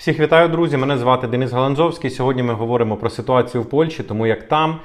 Всіх вітаю, друзі! Мене звати Денис Галанзовський. Сьогодні ми говоримо про ситуацію в Польщі, тому як там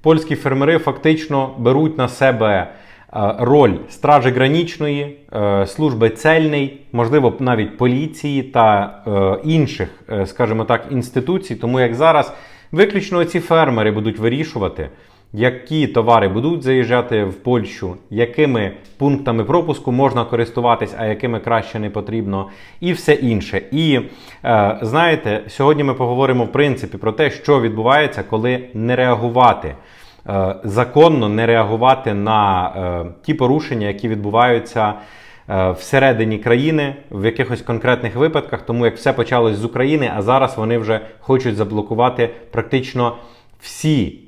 польські фермери фактично беруть на себе е, роль стражі гранічної, е, служби цельний, можливо, навіть поліції та е, інших, скажімо так, інституцій. Тому як зараз виключно ці фермери будуть вирішувати. Які товари будуть заїжджати в Польщу, якими пунктами пропуску можна користуватись, а якими краще не потрібно, і все інше. І е, знаєте, сьогодні ми поговоримо в принципі про те, що відбувається, коли не реагувати е, законно, не реагувати на е, ті порушення, які відбуваються. е, Всередині країни в якихось конкретних випадках, тому як все почалось з України, а зараз вони вже хочуть заблокувати практично всі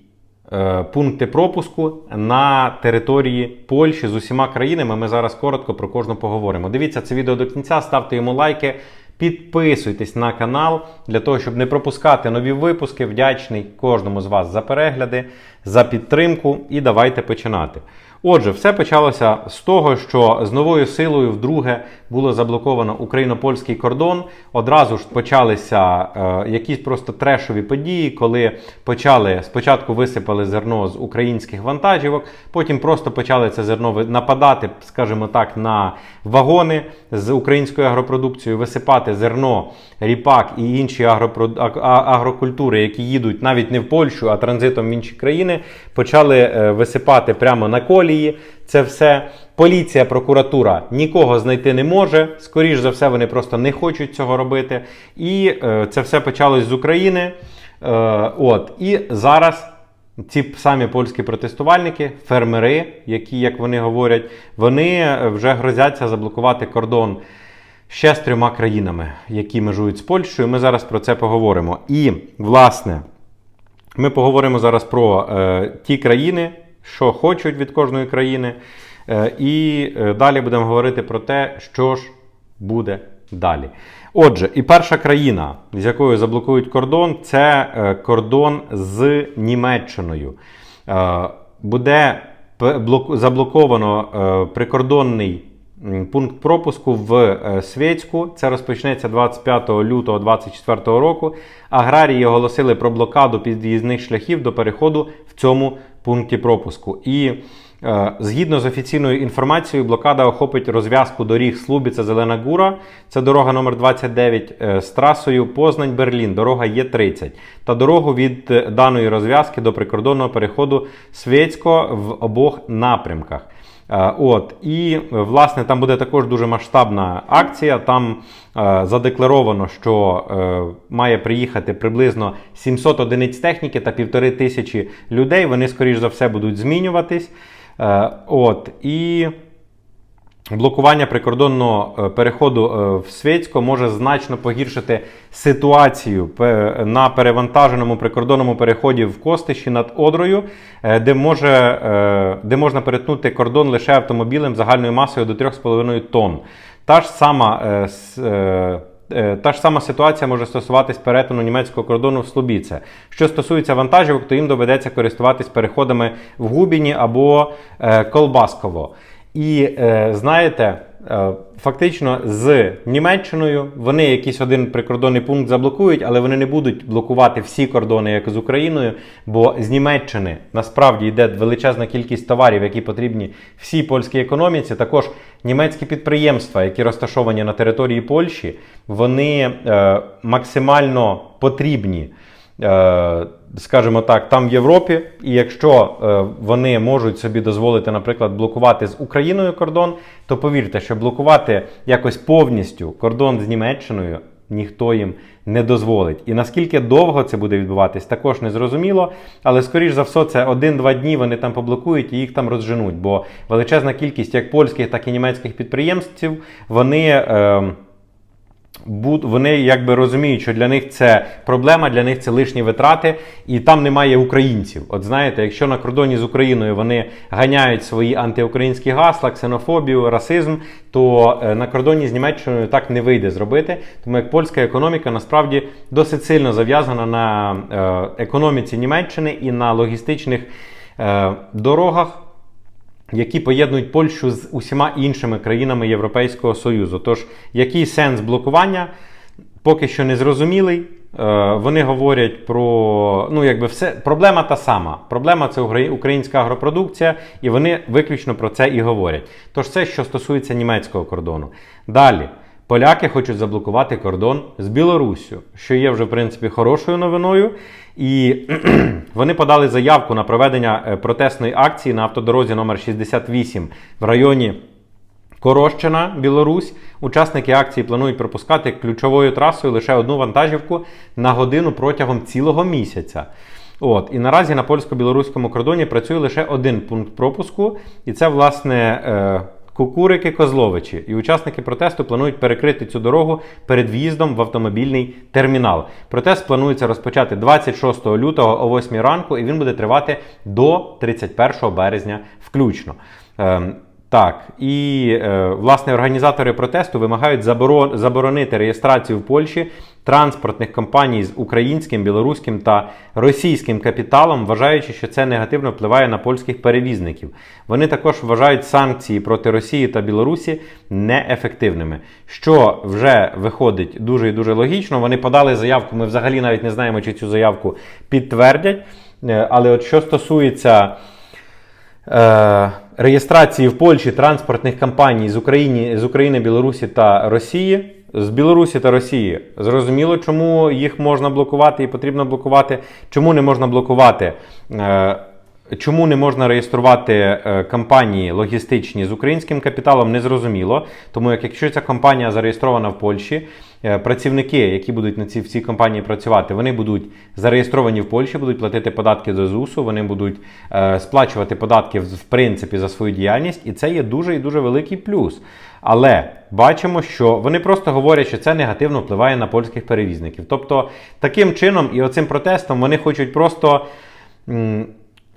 пункти пропуску на території Польщі з усіма країнами. Ми зараз коротко про кожну поговоримо. Дивіться це відео до кінця, ставте йому лайки, підписуйтесь на канал для того, щоб не пропускати нові випуски. Вдячний кожному з вас за перегляди, за підтримку. І давайте починати. Отже, все почалося з того, що з новою силою вдруге було заблоковано україно-польський кордон. Одразу ж почалися е, якісь просто трешові події, коли почали спочатку висипали зерно з українських вантажівок, потім просто почали це зерно нападати, скажімо так, на вагони з українською агропродукцією, висипати зерно, ріпак і інші агропро- агрокультури, які їдуть навіть не в Польщу, а транзитом в інші країни, почали е, висипати прямо на колії. Це все. Поліція, прокуратура нікого знайти не може. Скоріш за все, вони просто не хочуть цього робити. І е, це все почалось з України. Е, от. І зараз ці самі польські протестувальники, фермери, які, як вони говорять, вони е, вже грозяться заблокувати кордон ще з трьома країнами, які межують з Польщею. Ми зараз про це поговоримо. І, власне, ми поговоримо зараз про е, ті країни, що хочуть від кожної країни. Е, і е, далі будемо говорити про те, що ж буде далі. Отже, і перша країна, з якою заблокують кордон, це е, кордон з Німеччиною. Буде заблоковано прикордонний пункт пропуску в е, Свєцьку. Це розпочнеться 25 лютого 2024 року. Аграрії оголосили про блокаду під'їзних шляхів до переходу в цьому пункті пропуску. І е, згідно з офіційною інформацією, блокада охопить розв'язку доріг Слубіця Зелена Гура. Це дорога номер 29 е, з трасою Познань-Берлін, дорога Є30. Та дорогу від е, даної розв'язки до прикордонного переходу Свєцько в обох напрямках. Е, От і власне там буде також дуже масштабна акція. Там е, задекларовано, що е, має приїхати приблизно 700 одиниць техніки та півтори тисячі людей. Вони, скоріш за все, будуть змінюватись. Е, от і Блокування прикордонного е, переходу е, в Свєцько може значно погіршити ситуацію на перевантаженому прикордонному переході в Костиші над Одрою, е, де, може, де можна перетнути кордон лише автомобілем загальною масою до 3,5 тонн. Та ж сама. Та ж сама ситуація може стосуватись перетину німецького кордону в Слобіце. Що стосується вантажівок, то їм доведеться користуватись переходами в Губіні або Колбасково. І е, знаєте, е, фактично з Німеччиною вони якийсь один прикордонний пункт заблокують, але вони не будуть блокувати всі кордони, як з Україною, бо з Німеччини насправді йде величезна кількість товарів, які потрібні всій польській економіці. Також німецькі підприємства, які розташовані на території Польщі, вони е, максимально потрібні скажімо так, там в Європі, і якщо е, вони можуть собі дозволити, наприклад, блокувати з Україною кордон, то повірте, що блокувати якось повністю кордон з Німеччиною ніхто їм не дозволить. І наскільки довго це буде відбуватись, також не зрозуміло. Але скоріш за все, це один-два дні вони там поблокують і їх там розженуть. Бо величезна кількість як польських, так і німецьких підприємців вони. Е, вони якби розуміють, що для них це проблема, для них це лишні витрати, і там немає українців. От знаєте, якщо на кордоні з Україною вони ганяють свої антиукраїнські гасла, ксенофобію, расизм, то е, на кордоні з Німеччиною так не вийде зробити. Тому як польська економіка насправді досить сильно зав'язана на е, економіці Німеччини і на логістичних е, дорогах які поєднують Польщу з усіма іншими країнами Європейського Союзу. Тож, який сенс блокування? поки що не зрозумілий. Е, Вони говорять про ну, якби все. Проблема та сама. Проблема це українська агропродукція, і вони виключно про це і говорять. Тож це, що стосується німецького кордону. Далі. Поляки хочуть заблокувати кордон з Білоруссю, що є вже в принципі хорошою новиною. І вони подали заявку на проведення е, протестної акції на автодорозі номер 68 в районі Корощина, Білорусь. Учасники акції планують пропускати ключовою трасою лише одну вантажівку на годину протягом цілого місяця. От і наразі на польсько-білоруському кордоні працює лише один пункт пропуску, і це власне. Е, Кукурики Козловичі і учасники протесту планують перекрити цю дорогу перед в'їздом в автомобільний термінал. Протест планується розпочати 26 лютого о 8 ранку, і він буде тривати до 31 березня включно. Так, і е, власне організатори протесту вимагають заборо- заборонити реєстрацію в Польщі транспортних компаній з українським, білоруським та російським капіталом, вважаючи, що це негативно впливає на польських перевізників. Вони також вважають санкції проти Росії та Білорусі неефективними, що вже виходить дуже і дуже логічно. Вони подали заявку. Ми взагалі навіть не знаємо, чи цю заявку підтвердять. Е, Але от що стосується реєстрації в Польщі транспортних компаній з України, з України, Білорусі та Росії. З Білорусі та Росії зрозуміло, чому їх можна блокувати і потрібно блокувати, чому не можна блокувати. Е, Чому не можна реєструвати е, компанії логістичні з українським капіталом, не зрозуміло. Тому як якщо ця компанія зареєстрована в Польщі, е, працівники, які будуть на цій в цій компанії працювати, вони будуть зареєстровані в Польщі, будуть платити податки до ЗУСу, вони будуть е, сплачувати податки в принципі за свою діяльність, і це є дуже і дуже великий плюс. Але бачимо, що вони просто говорять, що це негативно впливає на польських перевізників. Тобто, таким чином і оцим протестом вони хочуть просто.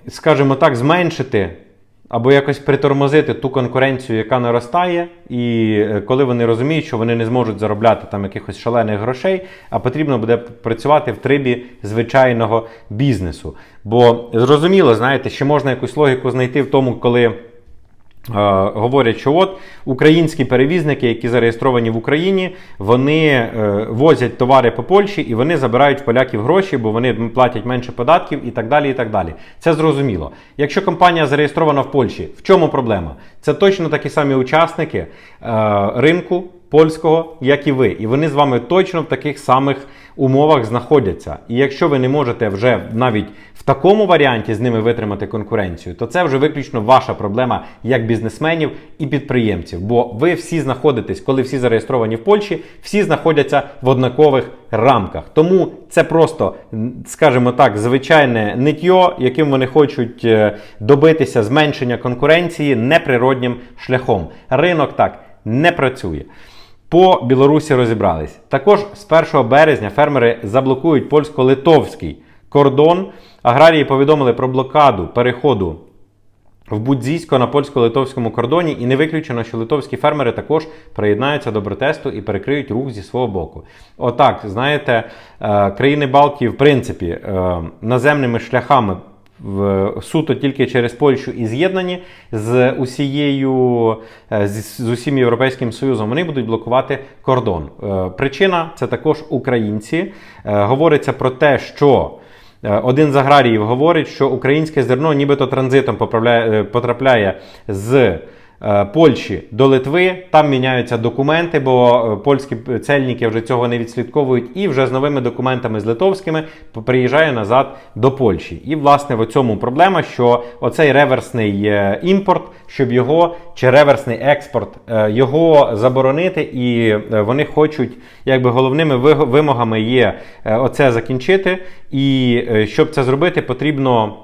скажімо так, зменшити або якось притормозити ту конкуренцію, яка наростає, і е, коли вони розуміють, що вони не зможуть заробляти там якихось шалених грошей, а потрібно буде працювати в трибі звичайного бізнесу. Бо зрозуміло, знаєте, ще можна якусь логіку знайти в тому, коли. Е, Говорять, що от українські перевізники, які зареєстровані в Україні, вони е, возять товари по Польщі і вони забирають поляків гроші, бо вони платять менше податків і так далі. і так далі. Це зрозуміло. Якщо компанія зареєстрована в Польщі, в чому проблема? Це точно такі самі учасники е, ринку польського, як і ви. І вони з вами точно в таких самих умовах знаходяться. І якщо ви не можете вже навіть в такому варіанті з ними витримати конкуренцію, то це вже виключно ваша проблема як бізнесменів і підприємців. Бо ви всі знаходитесь, коли всі зареєстровані в Польщі, всі знаходяться в однакових рамках. Тому це просто, скажімо так, звичайне ниття, яким вони хочуть е, добитися зменшення конкуренції неприроднім шляхом. Ринок так не працює. По Білорусі розібрались. Також з 1 березня фермери заблокують польсько-литовський кордон. Аграрії повідомили про блокаду переходу в Будзійсько на польсько-литовському кордоні, і не виключено, що литовські фермери також приєднаються до протесту і перекриють рух зі свого боку. Отак, знаєте, е, країни Балтії, в принципі, е, наземними шляхами. В суто тільки через Польщу і з'єднані з усією е, з, з усім європейським союзом. Вони будуть блокувати кордон. Е, Причина це також українці. Е, Говориться про те, що Один з аграріїв говорить, що українське зерно нібито транзитом потрапляє з Польщі до Литви. Там міняються документи, бо е, польські цельники вже цього не відслідковують, і вже з новими документами з литовськими приїжджає назад до Польщі. І власне в цьому проблема, що оцей реверсний е, імпорт, щоб його чи реверсний експорт е, його заборонити, і е, вони хочуть, якби головними вимогами є е, оце закінчити. І е, щоб це зробити, потрібно.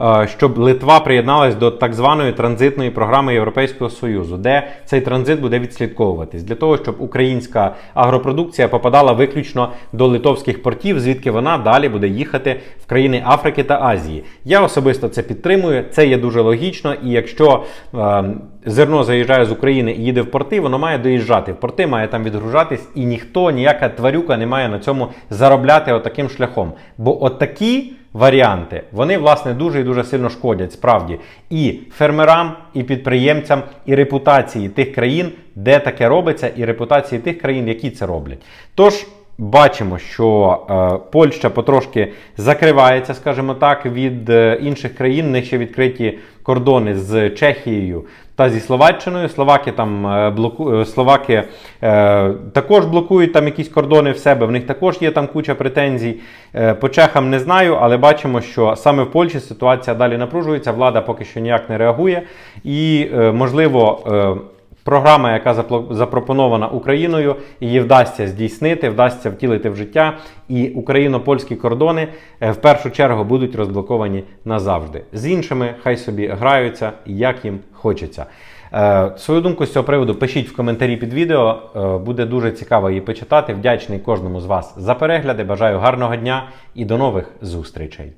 Е, Щоб Литва приєдналась до так званої транзитної програми Європейського Союзу, де цей транзит буде відслідковуватись для того, щоб українська агропродукція попадала виключно до литовських портів, звідки вона далі буде їхати в країни Африки та Азії. Я особисто це підтримую. Це є дуже логічно. І якщо е, зерно заїжджає з України і їде в порти, воно має доїжджати в порти, має там відгружатись, і ніхто, ніяка тварюка не має на цьому заробляти отаким шляхом. Бо отакі варіанти. Вони, власне, дуже і дуже сильно шкодять справді і фермерам, і підприємцям, і репутації тих країн, де таке робиться, і репутації тих країн, які це роблять. Тож. Бачимо, що е, Польща потрошки закривається, скажімо так, від е, інших країн. Них ще відкриті кордони з Чехією та зі Словаччиною. Словаки там е, блоку... е, Словаки е, також блокують там якісь кордони в себе. В них також є там куча претензій. Е, по чехам не знаю, але бачимо, що саме в Польщі ситуація далі напружується. Влада поки що ніяк не реагує, і е, можливо. Е, Програма, яка запропонована Україною, її вдасться здійснити, вдасться втілити в життя, і україно-польські кордони е, в першу чергу будуть розблоковані назавжди. З іншими хай собі граються, як їм хочеться. Е, Свою думку з цього приводу пишіть в коментарі під відео. Е, Буде дуже цікаво її почитати. Вдячний кожному з вас за перегляди. Бажаю гарного дня і до нових зустрічей.